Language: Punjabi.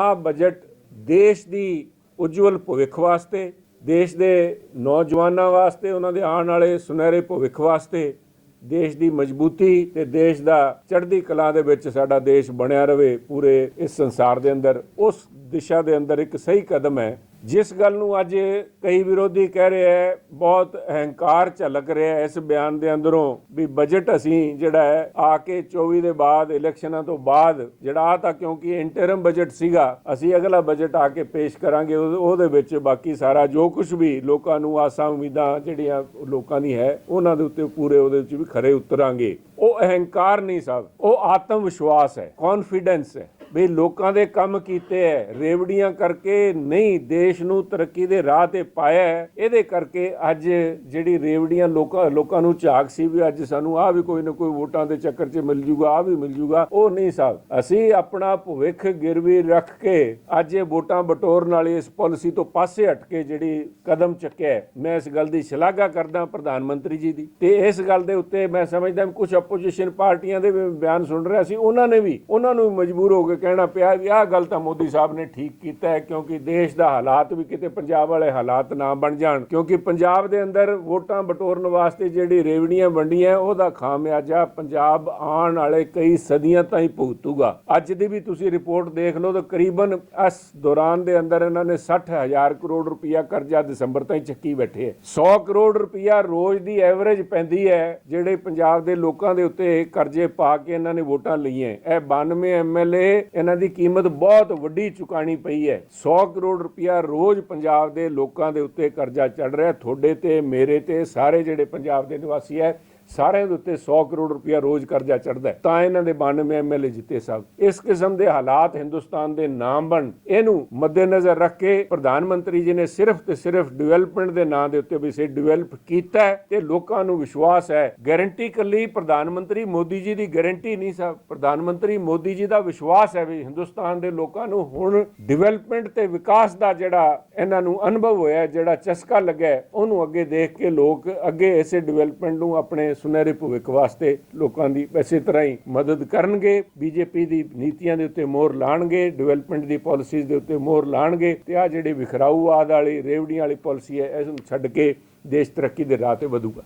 ਆਹ ਬਜਟ ਦੇਸ਼ ਦੀ ਉਜਵਲ ਭਵਿੱਖ ਵਾਸਤੇ, ਦੇਸ਼ ਦੇ ਨੌਜਵਾਨਾਂ ਵਾਸਤੇ, ਉਹਨਾਂ ਦੇ ਆਉਣ ਵਾਲੇ ਸੁਨਹਿਰੇ ਭਵਿੱਖ ਵਾਸਤੇ, ਦੇਸ਼ ਦੀ ਮਜ਼ਬੂਤੀ ਤੇ ਦੇਸ਼ ਦਾ ਚੜ੍ਹਦੀ ਕਲਾ ਦੇ ਵਿੱਚ ਸਾਡਾ ਦੇਸ਼ ਬਣਿਆ ਰਵੇ ਪੂਰੇ ਇਸ ਸੰਸਾਰ ਦੇ ਅੰਦਰ, ਉਸ ਦਿਸ਼ਾ ਦੇ ਅੰਦਰ ਇੱਕ ਸਹੀ ਕਦਮ ਹੈ। ਜਿਸ ਗੱਲ ਨੂੰ ਅੱਜ ਕਈ ਵਿਰੋਧੀ ਕਹਿ ਰਹੇ ਹੈ, ਬਹੁਤ ਅਹੰਕਾਰ ਝਲਕ ਰਿਹਾ ਹੈ ਇਸ ਬਿਆਨ ਦੇ ਅੰਦਰੋਂ ਵੀ ਬਜਟ ਅਸੀਂ ਜਿਹੜਾ ਹੈ, ਆ ਕੇ 24 ਦੇ ਬਾਅਦ ਇਲੈਕਸ਼ਨਾਂ ਤੋਂ ਬਾਅਦ ਜਿਹੜਾ ਆ ਤਾਂ ਕਿਉਂਕਿ ਇੰਟਰਮ ਬਜਟ ਸੀਗਾ, ਅਸੀਂ ਅਗਲਾ ਬਜਟ ਆ ਕੇ ਪੇਸ਼ ਕਰਾਂਗੇ ਉਹਦੇ ਵਿੱਚ ਬਾਕੀ ਸਾਰਾ ਜੋ ਕੁਝ ਵੀ ਲੋਕਾਂ ਨੂੰ ਆਸਾਂ ਉਮੀਦਾਂ ਜਿਹੜੀਆਂ ਲੋਕਾਂ ਦੀ ਹੈ, ਉਹਨਾਂ ਦੇ ਉੱਤੇ ਪੂਰੇ ਉਹਦੇ ਵਿੱਚ ਵੀ ਖਰੇ ਉਤਰਾਂਗੇ। ਉਹ ਅਹੰਕਾਰ ਨਹੀਂ ਸਾਹਿਬ, ਉਹ ਆਤਮ ਵਿਸ਼ਵਾਸ ਹੈ ਕੌਨਫੀਡੈਂਸ ਹੈ। ਵੀ ਲੋਕਾਂ ਦੇ ਕੰਮ ਕੀਤੇ ਹੈ ਰੇਵੜੀਆਂ ਕਰਕੇ ਨਹੀਂ, ਦੇਸ਼ ਨੂੰ ਤਰੱਕੀ ਦੇ ਰਾਹ ਤੇ ਪਾਇਆ ਇਹਦੇ ਕਰਕੇ ਅੱਜ ਜਿਹੜੀ ਰੇਵੜੀਆਂ ਲੋਕਾਂ ਲੋਕਾਂ ਨੂੰ ਝਾਕ ਸੀ ਵੀ ਅੱਜ ਸਾਨੂੰ ਆ ਵੀ ਕੋਈ ਨਾ ਕੋਈ ਵੋਟਾਂ ਦੇ ਚੱਕਰ 'ਚ ਮਿਲ ਜੂਗਾ ਆ ਵੀ ਮਿਲ ਜੂਗਾ, ਉਹ ਨਹੀਂ ਸਾਹਿਬ ਅਸੀਂ ਆਪਣਾ ਭਵਿੱਖ ਗਿਰਵੀ ਰੱਖ ਕੇ ਅੱਜ ਇਹ ਵੋਟਾਂ ਬਟੋਰਨ ਵਾਲੀ ਇਸ ਪਾਲਿਸੀ ਤੋਂ ਪਾਸੇ ਹਟ ਕੇ ਜਿਹੜੀ ਕਦਮ ਚੱਕਿਆ ਮੈਂ ਇਸ ਗੱਲ ਦੀ ਸ਼ਲਾਘਾ ਕਰਦਾ ਪ੍ਰਧਾਨ ਮੰਤਰੀ ਜੀ ਦੀ। ਤੇ ਇਸ ਗੱਲ ਦੇ ਉੱਤੇ ਮੈਂ ਸਮਝਦਾ ਕੁਝ ਆਪੋਜੀਸ਼ਨ ਪਾਰਟੀਆਂ ਦੇ ਵੀ ਬਿਆਨ ਸੁਣ ਰਿਹਾ ਸੀ, ਉਹਨਾਂ ਨੇ ਵੀ, ਉਹਨਾਂ ਨੂੰ ਮਜਬੂਰ ਹੋ ਕੇ ਕਹਿਣਾ ਪਿਆ ਵੀ ਆਹ ਗੱਲ ਤਾਂ ਮੋਦੀ ਸਾਹਿਬ ਨੇ ਠੀਕ ਕੀਤਾ ਹੈ, ਕਿਉਂਕਿ ਦੇਸ਼ ਦਾ ਹਾਲਾਤ ਵੀ ਕਿਤੇ ਪੰਜਾਬ ਵਾਲੇ ਹਾਲਾਤ ਨਾ ਬਣ ਜਾਣ, ਕਿਉਂਕਿ ਪੰਜਾਬ ਦੇ ਅੰਦਰ ਵੋਟਾਂ ਬਟੋਰਨ ਵਾਸਤੇ ਜਿਹੜੀ ਰੇਵੜੀਆਂ ਵੰਡੀਆਂ, ਉਹਦਾ ਖਾਮਿਆਜਾ ਪੰਜਾਬ ਆਉਣ ਵਾਲੇ ਕਈ ਸਦੀਆਂ ਤਾਈਂ ਭੁਗਤੂਗਾ। ਅੱਜ ਦੀ ਵੀ ਤੁਸੀਂ ਰਿਪੋਰਟ ਦੇਖ ਲਓ ਤਾਂ ਕਰੀਬਨ ਇਸ ਦੌਰਾਨ ਦੇ ਅੰਦਰ ਇਹਨਾਂ ਨੇ 60000 ਕਰੋੜ ਰੁਪਇਆ ਕਰਜ਼ਾ ਦਸੰਬਰ ਤਾਈਂ ਚੱਕੀ ਬੈਠੇ ਹੈ। 100 ਕਰੋੜ ਰੁਪਇਆ ਰੋਜ਼ ਦੀ ਐਵਰੇਜ ਪੈਂਦੀ ਹੈ, ਜਿਹੜੇ ਪੰਜਾਬ ਦੇ ਲੋਕਾਂ ਦੇ ਉੱਤੇ ਕਰਜ਼ੇ ਪਾ ਕੇ ਇਹਨਾਂ ਨੇ ਵੋਟਾਂ ਲਈਆਂ ਇਹ 92 ਐਮਐਲਏ ਇਹਨਾਂ ਦੀ ਕੀਮਤ ਬਹੁਤ ਵੱਡੀ ਚੁਕਾਣੀ ਪਈ ਹੈ। 100 ਕਰੋੜ ਰੁਪਇਆ ਰੋਜ਼ ਪੰਜਾਬ ਦੇ ਲੋਕਾਂ ਦੇ ਉੱਤੇ ਕਰਜ਼ਾ ਚੜ ਰਿਹਾ ਤੁਹਾਡੇ ਤੇ, ਮੇਰੇ ਤੇ, ਸਾਰੇ ਜਿਹੜੇ ਪੰਜਾਬ ਦੇ ਨਿਵਾਸੀ ਹੈ ਸਾਰਿਆਂ ਦੇ ਉੱਤੇ 100 ਕਰੋੜ ਰੁਪਇਆ ਰੋਜ਼ ਕਰਜ਼ਾ ਚੜਦਾ ਹੈ। ਤਾਂ ਇਹਨਾਂ ਦੇ 92 ਐਮਐਲਏ ਜਿੱਤੇ ਸਭ ਇਸ ਕਿਸਮ ਦੇ ਹਾਲਾਤ ਹਿੰਦੁਸਤਾਨ ਦੇ ਨਾਮ ਬਣ, ਇਹਨੂੰ ਮੱਦੇਨਜ਼ਰ ਰੱਖ ਕੇ ਪ੍ਰਧਾਨ ਮੰਤਰੀ ਜੀ ਨੇ ਸਿਰਫ ਤੇ ਸਿਰਫ ਡਿਵੈਲਪਮੈਂਟ ਦੇ ਨਾਂ ਦੇ ਉੱਤੇ ਵੀ ਸੇ ਡਿਵੈਲਪ ਕੀਤਾ ਤੇ ਲੋਕਾਂ ਨੂੰ ਵਿਸ਼ਵਾਸ ਹੈ, ਗਾਰੰਟੀ ਕੱਲੀ ਪ੍ਰਧਾਨ ਮੰਤਰੀ ਮੋਦੀ ਜੀ ਦੀ ਗਾਰੰਟੀ ਨਹੀਂ ਸਭ ਪ੍ਰਧਾਨ ਮੰਤਰੀ ਮੋਦੀ ਜੀ ਦਾ ਵਿਸ਼ਵਾਸ ਹੈ ਵੀ ਹਿੰਦੁਸਤਾਨ ਦੇ ਲੋਕਾਂ ਨੂੰ ਹੁਣ ਡਿਵੈਲਪਮੈਂਟ ਤੇ ਵਿਕਾਸ ਦਾ ਜਿਹੜਾ ਇਹਨਾਂ ਨੂੰ ਅਨੁਭਵ ਹੋਇਆ, ਜਿਹੜਾ ਚਸਕਾ ਲੱਗਾ ਉਹਨੂੰ ਅੱਗੇ ਦੇਖ ਕੇ ਲੋਕ ਅੱਗੇ ਇਸੇ ਡਿਵੈਲਪਮੈਂਟ ਨੂੰ ਆਪਣੇ ਸੁਨਹਿਰੇ ਭਵਿੱਖ ਵਾਸਤੇ ਲੋਕਾਂ ਦੀ ਇਸੇ ਤਰ੍ਹਾਂ ਹੀ ਮਦਦ ਕਰਨਗੇ। ਬੀਜੇਪੀ ਦੀ ਨੀਤੀਆਂ ਦੇ ਉੱਤੇ ਮੋਹਰ ਲਾਣਗੇ ਡਿਵੈਲਪਮੈਂਟ ਦੀ ਪਾਲਿਸੀਜ਼ ਦੇ ਉੱਤੇ ਮੋਹਰ ਲਾਣਗੇ ਤੇ ਆ ਜਿਹੜੀ ਵਿਖਰਾਊਵਾਦ ਵਾਲੀ, ਰੇਵੜੀਆਂ ਵਾਲੀ ਪਾਲਿਸੀ ਹੈ, ਇਸ ਨੂੰ ਛੱਡ ਕੇ ਦੇਸ਼ ਤਰੱਕੀ ਦੇ ਰਾਹ ਤੇ ਵਧੂਗਾ।